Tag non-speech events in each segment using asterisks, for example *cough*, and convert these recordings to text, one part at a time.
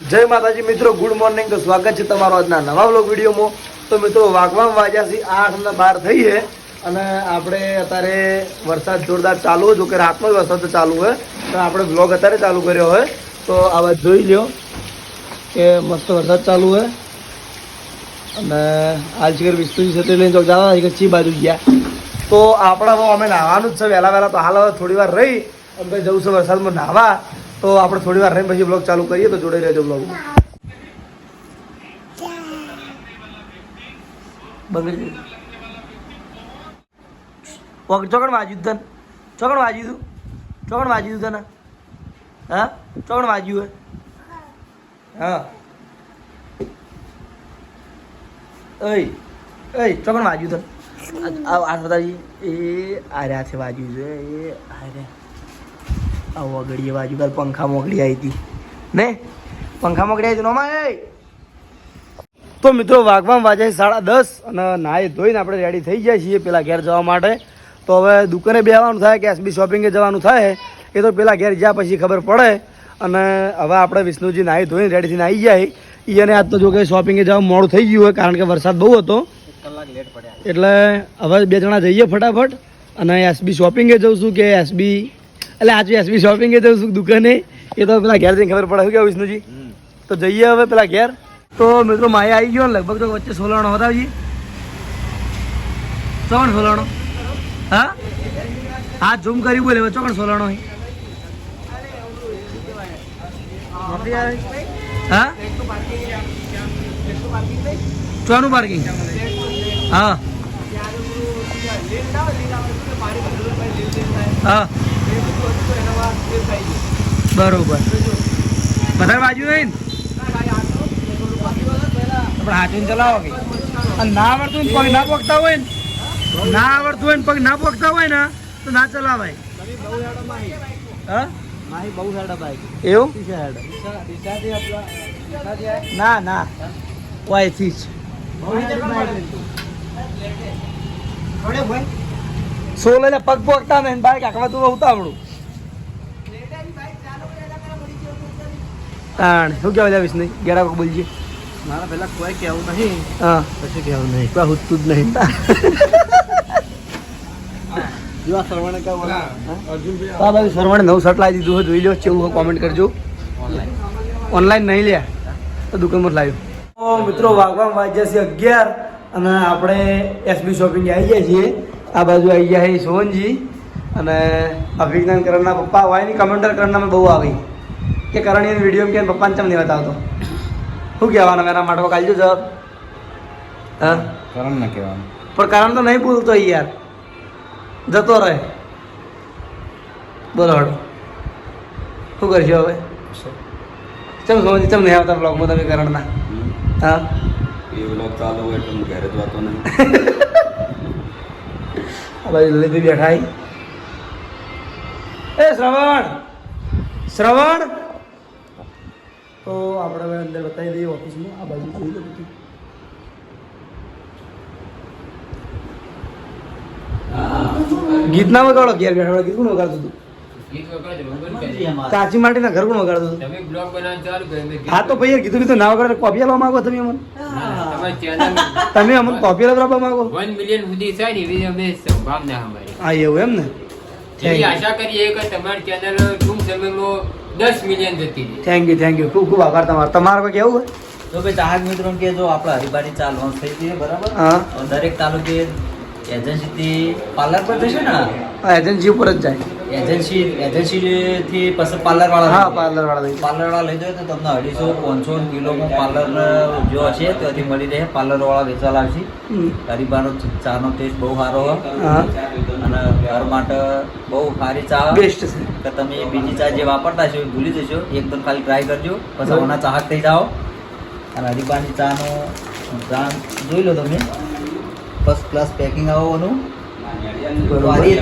જય માતાજી, મિત્રો, ગુડ મોર્નિંગ. તો સ્વાગત છે તમારો આજના નવા બ્લોગ વિડીયોમાં. તો મિત્રો, વાગવામાં વાગ્યા છે, આઠ અને બાર થઈએ અને આપણે અત્યારે વરસાદ જોરદાર ચાલુ જો કે રાતનો જ વરસાદ ચાલુ હોય તો આપણે વ્લોગ અત્યારે ચાલુ કર્યો હોય તો આવા જોઈ લ્યો કે મસ્ત વરસાદ ચાલુ હોય અને આજ શિખર વિસ્તુજી સાથે લઈને ચોક જવા કે ચી બાજુ ગયા. તો આપણા અમે નાહવાનું જ છે, વહેલા વહેલા તો હાલ હવે થોડી વાર રહી. અમે જવું છે વરસાદમાં નાહવા. તો આપણે થોડી વાર રહીને પછી બ્લોગ ચાલુ કરીએ તો જોડે રહેજો બ્લોગ બગડી ગયું. પગ ચોકડ વાજ્યું તને. ચોકડ વાજ્યું તું. ચોકડ વાજ્યું તું તને. હા? ચોકડ વાજ્યું હે? હા. ઓય ઓય, ચોકડ વાજ્યું તને આ આ બતાવી એ આર્યા છે વાજ્યું છે. એ આર્યા આ વગડીએ બાજુ કાલ પંખા મોકલી આવી હતી. ને? પંખા મોકલી આવી હતી નોમાં એ! તો મિત્રો વાઘમાં વાજે છે સાડા દસ અને નાહી ધોઈને આપણે રેડી થઈ જાય છીએ પેલા ઘેર જવા માટે. તો હવે દુકાને બેહવાનું થાય કે એસબી શોપિંગે જવાનું થાય. એ તો પેલા ઘેર જ્યાં પછી ખબર પડે. અને હવે આપણે વિષ્ણુજી નાહી ધોઈને રેડી થઈને આવી જાય એને આજ તો જો કે શોપિંગે જવા મોડું થઈ ગયું હોય કારણ કે વરસાદ બહુ હતો. એટલે હવે બે જણા જઈએ ફટાફટ. અને એસબી શોપિંગે જઉં છું કે એસબી એટલે આજે એસબી શોપિંગે જઉં છું દુકાને એ તો પેલા ઘેર જઈને ખબર પડે. શું કે વિષ્ણુજી? તો જઈએ હવે પેલા ઘેર. તો મિત્રો માયા આવી ગયો ને લગભગ તો વચ્ચે સોલાણો બતાવજી ચોકણ સોલાણો? હા? હા ઝૂમ કરી બોલે ચોકણ સોલાણો હા? ચોનું પાર્કિંગ હા. હા. બરોબર. બધા બાજુ નહીં ને? આપણે હાથીને ચલાવો કે. અને ના આવડતું હોય ને પગ ના પોકતા હોય ને? ના આવડતું હોય ને પગ ના પોકતા હોય ને તો ના ચલાવાય. હા? એવું? ના ના. વાયથી જ. સોલે પગ પોકતા ને બાઈક આખવા તું ઉતાવળું. તાણ. શું કહેવાય નહીં ગેરા કોક બોલજે મારા પહેલા કોઈ કેવું નહીં. હા. પછી કેવું નહીં. કોઈ હુતું જ નહીં. જો આ સરવણે આ બાજુ સરવણે નવું શર્ટ લાવી દીધું જોઈ લો કેવું હોય કોમેન્ટ કરજો. ઓનલાઈન નહીં લે તો દુકાનમાં લાવ્યું. તો મિત્રો વાગવામાં વાગ્યા છે અગિયાર અને આપણે એસબી શોપિંગ આવી ગયા છીએ. આ બાજુ આવી ગયા છે સોહનજી અને અભિજ્ઞાન કરણના પપ્પા. હોયની કમેન્ટર કરણના બહુ આવી. કે કરણીય વીડિયો કે પપ્પાને ચમ નહીં બતાવતો? શું કહેવાનું મેરા માટે? કાલજો જવાબ. હા? કરણ ના કહેવાનું. પણ કારણ તો નહીં ભૂલતો યાર. જતો રહે. બોલો હડો. શું કરશો હવે? ચમ સમજી ચમ નહીં આવતા બ્લોગમાં તમે કરણના? હા? એ બ્લોગ ચાલુ હોય એટલે ઘરે જ વાતો નહીં. હવે લીધી બેઠાઈ. એ શ્રવણ! શ્રવણ! તો આપણે હવે અંદર બતાવી દઈએ ઓફિસમાં. આ બાજુ જોઈ લો બધું. ગીત ના વગાડો ઘેર બેઠા ગીત કોણ વગાડતું હતું? કાચી માટીના ઘર કોણ વગાડતું હતું? હા તો ભાઈ કીધું કીધું ના વગાડે કોપી આલવા માંગો તમે અમને? *laughs* તમે અમને કોપી આલવા માંગો? વન મિલિયન સુધી થાય ને એવી અમે સંભાવના અમારી. હા એવું એમ ને? આશા કરીએ કે તમારી ચેનલ ટૂંક સમયમાં દસ મિલિયન જતી રહી. થેન્ક યુ થેન્ક યુ ખૂબ ખૂબ આભાર તમારો. તમારે કોઈ કેવું હોય? તો ભાઈ ચાહક મિત્રો કે જો આપણે હરિબાની ચા લોન્ચ થઈ ગઈ બરાબર? હા. દરેક તાલુકે એજન્સીથી પાર્લર પર જશે ને? એજન્સી ઉપર જ જાય. એજન્સી એજન્સીથી પછી પાર્લર વાળા હા પાર્લર વાળા પાર્લર વાળા લઈ જાય તો તમને અઢીસો પાંચસો કિલોમાં પાર્લર જો હશે ત્યાંથી મળી રહે. પાર્લર વાળા વેચવા લાવશે હમ. હરિબાનો ચાનો ટેસ્ટ બહુ સારો અને ઘર માટે બહુ સારી ચા. બેસ્ટ છે. કે તમે બીજી ચા જે વાપરતા છો એ ભૂલી જશો. એકદમ ખાલી ટ્રાય કરજો. પછી ઓના ચાહક થઈ જાઓ. અને હરિબાની ચાનો બ્રાન્ડ જોઈ લો તમે. ફર્સ્ટ ક્લાસ પેકિંગ આવવાનું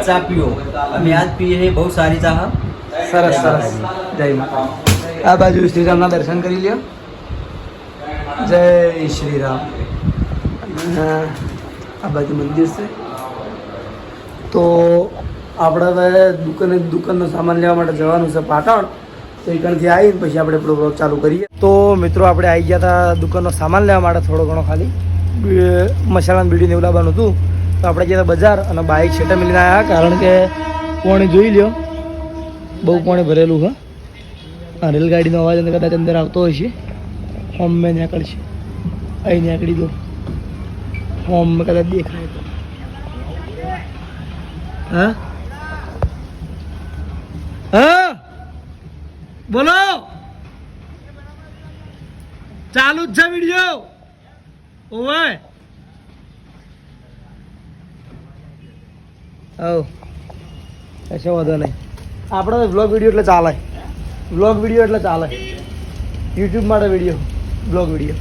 ચા પીઓ અમે આજ પીએ બહુ સારી ચા સરસ સરસ. જય માતા આ બાજુ શ્રી રામના દર્શન કરી લ્યો. જય શ્રી રામ આ બાજુ મંદિર છે. તો આપણે હવે દુકાને દુકાનનો સામાન લેવા માટે જવાનું છે પાટણ. તો એકણથી આવીને પછી આપણે આપણો બ્લોગ ચાલુ કરીએ. તો મિત્રો આપણે આવી ગયા હતા દુકાનનો સામાન લેવા માટે થોડો ઘણો ખાલી. મસાલાનું મસાલાની બીડીને એવું લાવવાનું હતું. તો આપણે ગયા બજાર અને બાઇક છેટા મિલીને આવ્યા કારણ કે પાણી જોઈ લ્યો. બહુ પાણી ભરેલું આ રેલગાડીનો અવાજ અંદર કદાચ અંદર આવતો હોય છે. હોમ મેં નીકળશે અહીં નીકળી દો હોમ મેં કદાચ દેખાય તો. હા? હા? બોલો? ચાલુ જ છે વીડિયો. ઓવે. હવ કશો વાંધો નહીં. આપણો બ્લોગ વીડિયો એટલે ચાલે. બ્લોગ વીડિયો એટલે ચાલે. યુટ્યુબ માટે વીડિયો બ્લોગ વીડિયો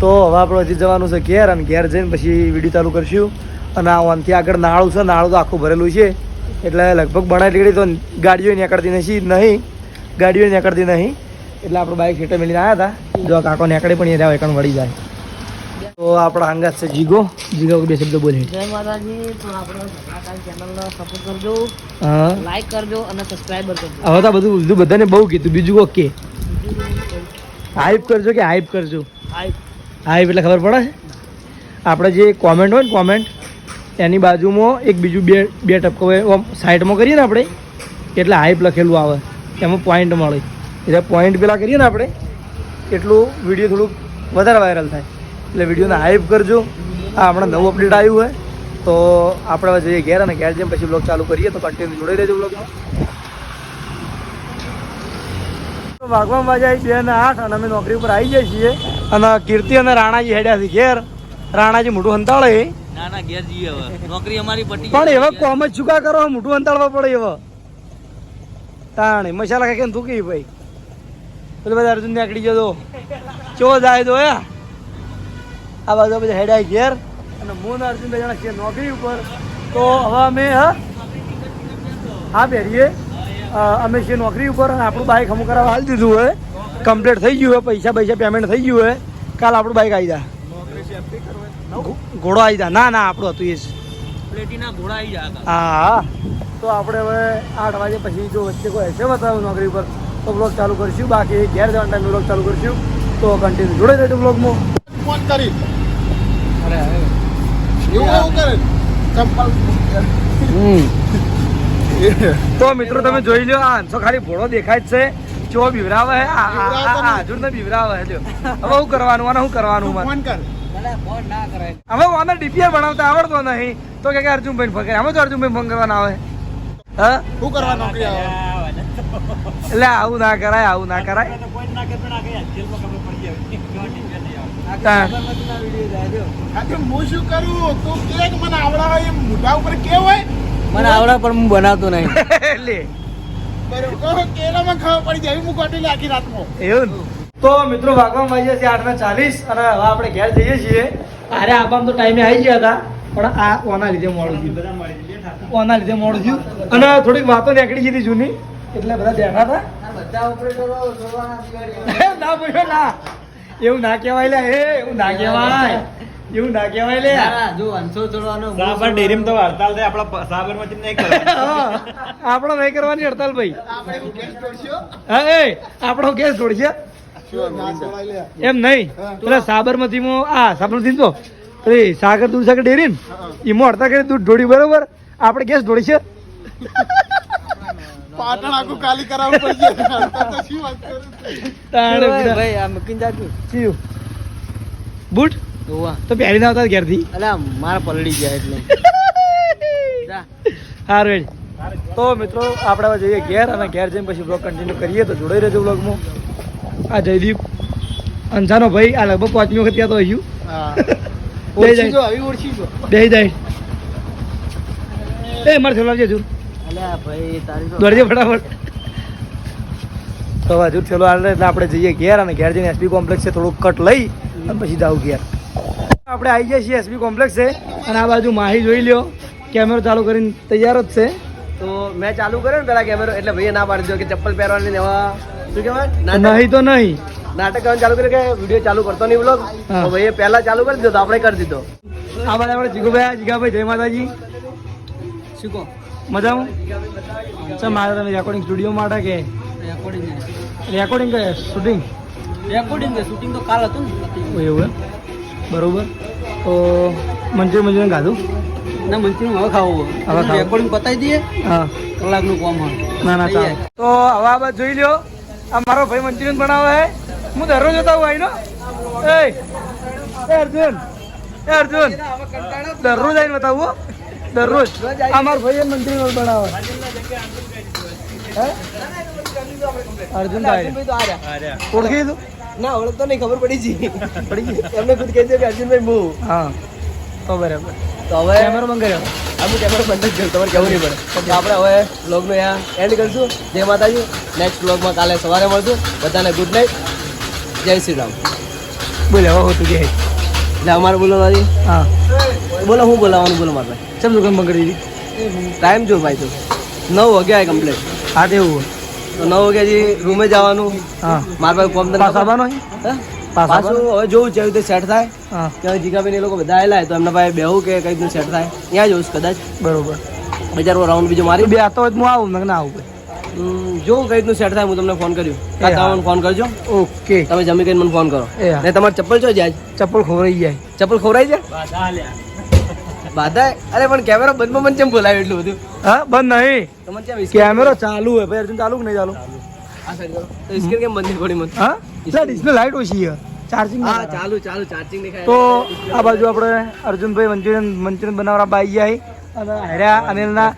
તો હવે આપણે હજી જવાનું છે ઘેર અને ઘેર જઈને પછી વીડિયો ચાલુ કરશું. અને આ ઓનથી આગળ નાળું છે, નાળું તો આખું ભરેલું છે. એટલે લગભગ બનાવી નીકળી તો ગાડીઓ નીકળતી નથી, નહીં. ગાડીઓ નીકળતી નહીં. એટલે આપણે બાઇક હેઠળ મેળીને આવ્યા હતા. જો કાકો નીકળે પણ એ રહ્યા એકણ વળી જાય. તો આપણા અંગાત છે જીગો. જીગો બે શબ્દ બોલે. જય માતાજી તો આપણે ચેનલનો સપોર્ટ કરજો હા. લાઈક કરજો અને સબસ્ક્રાઇબ કરજો. હવે તો બધું બધું બધાને બહુ કીધું બીજું ઓકે. હાઈપ કરજો કે હાઈપ કરજો? હાઈપ એટલે ખબર પડે? આપણે જે કોમેન્ટ હોય ને કોમેન્ટ એની બાજુમાં એક બીજું બે બે ટપકો હોય સાઈડમાં કરીએ ને આપણે એટલે હાઈપ લખેલું આવે. એમાં પોઈન્ટ મળે. એટલે પોઈન્ટ પેલા કરીએ ને આપણે એટલું વીડિયો થોડુંક વધારે વાયરલ થાય. એટલે વિડીયોને હાઈપ કરજો. આ હમણાં નવું અપડેટ આવ્યું હોય તો આપણે જઈએ ઘેર અને ઘેર જઈને પછી બ્લોગ ચાલુ કરીએ તો કન્ટિન્યુ જોડાઈ રહેજો બ્લોગમાં વાગવામાં વાગ્યા બે ને આઠ અને અમે નોકરી ઉપર આવી જઈએ છીએ. અને કીર્તિ અને રાણાજી હેડ્યા છે ઘેર. રાણાજી મોટું હંતાળે. ના ના ઘેર જઈએ હવે. નોકરી અમારી પટી પણ એવા કોમ જ ચૂકા કરો? મોટું હંતાળવા પડે એવો. તાણે મસાલા ખાઈ તું કઈ ભાઈ? પેલો બધા અર્જુન નીકળી જતો ચો જાય તો હે? આ બાજુ બધા હેડાય ઘેર. અને હું ને અર્જુન બે જણા છીએ નોકરી ઉપર. તો હવે અમે હા હા પહેરીએ અમે છીએ નોકરી ઉપર અને આપણું બાઇક અમુક કરાવવા હાલ દીધું હોય. કમ્પ્લીટ થઈ ગયું હોય પૈસા પૈસા પેમેન્ટ થઈ ગયું હોય. કાલ આપણું બાઇક આવી જા. ઘોડો આવી જા. ના ના આપણું હતું એ જ. જાય હા હા. તો આપણે હવે આઠ વાગે પછી જો વચ્ચે કોઈ હશે બતાવ્યું નોકરી ઉપર તો બ્લોગ ચાલુ કરીશું. બાકી ઘેર જવાના ટાઈમે બ્લોગ ચાલુ કરશું. તો કન્ટિન્યુ જોડે રહેજો બ્લોગમાં ફોન કરી એવું એવું કરે ચંપલ તો મિત્રો તમે જોઈ લો આ હંસો ખાલી ભોળો દેખાય જ છે. ચો બીવરાવે હે? હજુર ને બીવરાવે હે જો. હવે હું કરવાનું અને હું કરવાનું ફોન કર. હવે ડીપીઆર બનાવતા આવડતો નહીં. તો કે અર્જુનભાઈ ફોન કરે અમે તો અર્જુનભાઈ ફોન કરવાના આવે? હા શું કરવા નોકરી આવે? એટલે આવું ના કરાય આવું ના કરાય તાણ. આજે હું શું કરું? તું કે કે મને આવડા હોય એમ મોઢા ઉપર કે હોય? મને આવડે પણ હું બનાવતો નહીં. લે બરોબર કહો ખાવા પડી જાય હું કોટેલી આખી રાતમાં. એવું તો મિત્રો ભાગવા માં છે આઠ ને ચાલીસ અને હવે આપણે ઘેર જઈએ છીએ. અરે આપામ તો ટાઈમે આવી ગયા હતા પણ આ ઓના લીધે મોડું થયું. ઓના લીધે મોડું થયું. અને થોડીક વાતો નીકળી ગઈ હતી જૂની એટલે બધા બેઠા હતા. બધા ઓપરેટરો ના ના. એવું ના કહેવાય લે. એ એવું ના કહેવાય. એવું ના કહેવાય લે. જો અંશો ચડવાનો સાબર ડેરીમ તો હડતાલ થાય આપણા સાબરમતી નહીં કરે *laughs* આપણો નહીં કરવાની હડતાલ ભાઈ. આપણે ગેસ તોડશો? હા એ આપણો કેસ છોડશે એમ નહીં. પેલા સાબરમતીમાં આ સાબરમતી તો અરે સાગર દૂધ સાગર ડેરી ને એમાં હડતા કરી દૂધ ઢોળી બરોબર. આપણે ગેસ ઢોળી છે પાટણ આખું ખાલી કરાવવું પડશે. શું વાત કરું. તાણે ભાઈ આ મૂકીને જાતું સીયુ બૂટ? ઓવા તો પહેરી ના આવતા ઘેરથી? અલા મારા પલડી ગયા એટલે. *laughs* જા. સારું હેડ. તો મિત્રો આપણે હવે જઈએ ઘેર અને ઘેર જઈને પછી બ્લોગ કન્ટિન્યુ કરીએ. તો જોડાઈ રહેજો બ્લોગમાં આ જયદીપ. અંજાનો ભાઈ આ લગભગ પાંચમી વખત ત્યાં તો આવ્યું હા. *laughs* બે જાય. આવી ઓળખી જો. બે જાય. એ મારે થેલો આવજે દોડજે ફટાફટ. તો હજુ થેલો આવે એટલે આપણે જઈએ ઘેર અને ઘેર જઈને એસબી કોમ્પ્લેક્સ થોડુંક કટ લઈ અને પછી જાવ ઘેર. આપણે આવી જઈએ છીએ એસબી કોમ્પ્લેક્સે અને આ બાજુ માહી જોઈ લ્યો. કેમેરો ચાલુ કરીને તૈયાર જ છે. તો મેં ચાલુ કર્યો ને પેલા કેમેરો એટલે ભાઈ ના પાડી દો કે ચપ્પલ પહેરવાની એવા. શું કહેવાય? નહીં તો નહીં. નાટક કરવાનું ચાલુ કર્યું કે વીડિયો ચાલુ કરતો નહીં બ્લોગ હા. તો ભાઈ પહેલા ચાલુ કરી દીધો તો આપણે કરી દીધો. આ બધા આપણે જીગુભાઈ જીગાભાઈ જય માતાજી. શું કહો? મજામાં? ચાલ મારે તમે રેકોર્ડિંગ સ્ટુડિયો માટે કે રેકોર્ડિંગ કે શૂટિંગ રેકોર્ડિંગ શૂટિંગ તો કાલ હતું ને. એવું એમ? બરોબર. તો મંચુરિયન મંચુરિયન ખાધું ના મંચુરિયન હવે ખાવું હવે રેકોર્ડિંગ પતાવી દઈએ. હા. કલાકનું કોમ હોય. ના ના ચાલે. તો હવે આ બાજુ જોઈ લ્યો. આ મારો ભાઈ મંચુરિયન બનાવે હે હું દરરોજ જતા હું. આઈનો એ એ અર્જુન. એ અર્જુન. દરરોજ આવીને બતાવું હો. દરરોજ અમાર મારો મંત્રી રોડ બનાવે. હે? અર્જુન ભાઈ અર્જુનભાઈ ઓળખી તું ના ઓળખ તો નહીં ખબર પડી જી પડી ગઈ? એમને ખુદ કહી દે કે અર્જુનભાઈ હું હા. તો બરાબર. તો હવે કેમેરો બંધ કર્યો. અમુક કેમેરો બંધ જ ગયો તમારે કેવું નહીં પડે. તો આપણે હવે બ્લોગનો અહીંયા એન્ડ કરીશું. જય માતાજી. નેક્સ્ટ બ્લોગમાં કાલે સવારે મળશું. બધાને ગુડ નાઇટ જય શ્રી રામ. બોલે હવે તું કે એટલે અમારે બોલવાની હા. બોલો હું બોલાવવાનું બોલો મારે. ચમ દુકાન બંધ કરી દીધી ટાઈમ જો ભાઈ તો. નવ વાગ્યા કમ્પ્લેટ હા તેવું તો નવ વાગ્યાથી રૂમે જવાનું. હા. મારા પાસે કોમ પાસ આવવાનો પાછું હવે જોવું છે રીતે સેટ થાય. હા. ત્યાં જીગાબેન એ લોકો બધા આવેલા તો એમના પાસે બેહું કે કઈ રીતનું સેટ થાય. ત્યાં જોઉં છું કદાચ. બરોબર. બજારમાં રાઉન્ડ બીજો મારી. બે આતો હોય તો હું આવું મેં ના આવું હમ, જોઉં કઈ રીતનું સેટ થાય હું તમને ફોન કર્યું. એ મને ફોન કરજો. ઓકે. તમે જમી કરીને મને ફોન કરો. ને તમારે ચપ્પલ છો જાય? ચપ્પલ ખોરાઈ જાય. ચપ્પલ ખોરાઈ જાય? બાધા અરે પણ કેમેરા બંધમાં મને કેમ બોલાવ્યો એટલું બધું? હા બંધ નહીં. તમને કેમ કેમેરો ચાલુ હોય. ભાઈ અર્જુન ચાલુ કે નહીં ચાલુ? આ side કરો. તો screen કેમ બંધ પડી મને? હા? એટલે ડિસ્પ્લે લાઈટ ઓછી છે. ચાર્જિંગ હા ચાલુ ચાલુ ચાર્જિંગ દેખાય. તો આ બાજુ આપણે અર્જુનભાઈ મંચુરિયન મંચુરિયન બનાવવા બાઈ જાય અને હર્યા અનિલના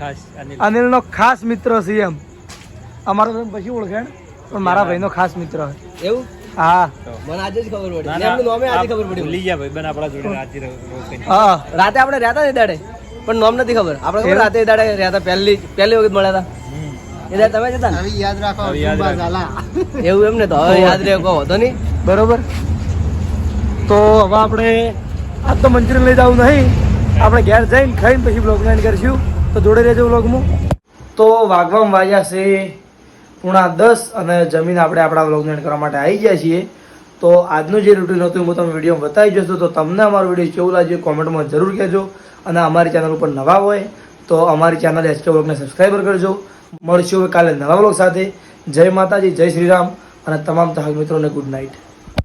અનિલનો ખાસ મિત્ર છે એમ. અમારો તો પછી ઓળખે પણ મારા ભાઈનો ખાસ મિત્ર છે એવું? હા. મને આજે જ ખબર પડી. એમનું નામે આજે ખબર પડી ભૂલી ગયા ભાઈ બન આપણા જોડે રાતે હા. રાતે આપણે રહેતા ને દાડે પણ નામ નથી ખબર. આપણે રાતે દાડે રહેતા પહેલી પહેલી વખત મળ્યા હતા. એ દાડે તમે જતા ને? યાદ રાખો હવે યાદ અર્જુનભાઈ રાખો. ઝાલા. એવું એમ ને તો હવે યાદ રહે કહો નહીં. બરોબર. તો હવે આપણે આજ તો મંચુરિયન લઈ જવું નહીં. આપણે ઘેર જઈને ખાઈને પછી બ્લોગ એન્ડ કરીશું. તો જોડે રહેજો બ્લોગમાં તો વાગવામાં વાગ્યા છે પૂણા દસ અને જમીન આપણે આપણા બ્લોગ એન્ડ કરવા માટે આવી ગયા છીએ. તો આજનું જે રૂટીન હતું હું તમને વીડિયો બતાવી જશો. તો તમને અમારો વીડિયો કેવું લાગ્યું કોમેન્ટમાં જરૂર કહેજો. અને અમારી ચેનલ ઉપર નવા હોય તો અમારી ચેનલ એસકે બ્લોગને સબસ્ક્રાઈબર કરજો. મળશું કાલે નવા બ્લોગ સાથે. જય માતાજી, જય શ્રી રામ અને તમામ ચાહક મિત્રોને ગુડ નાઇટ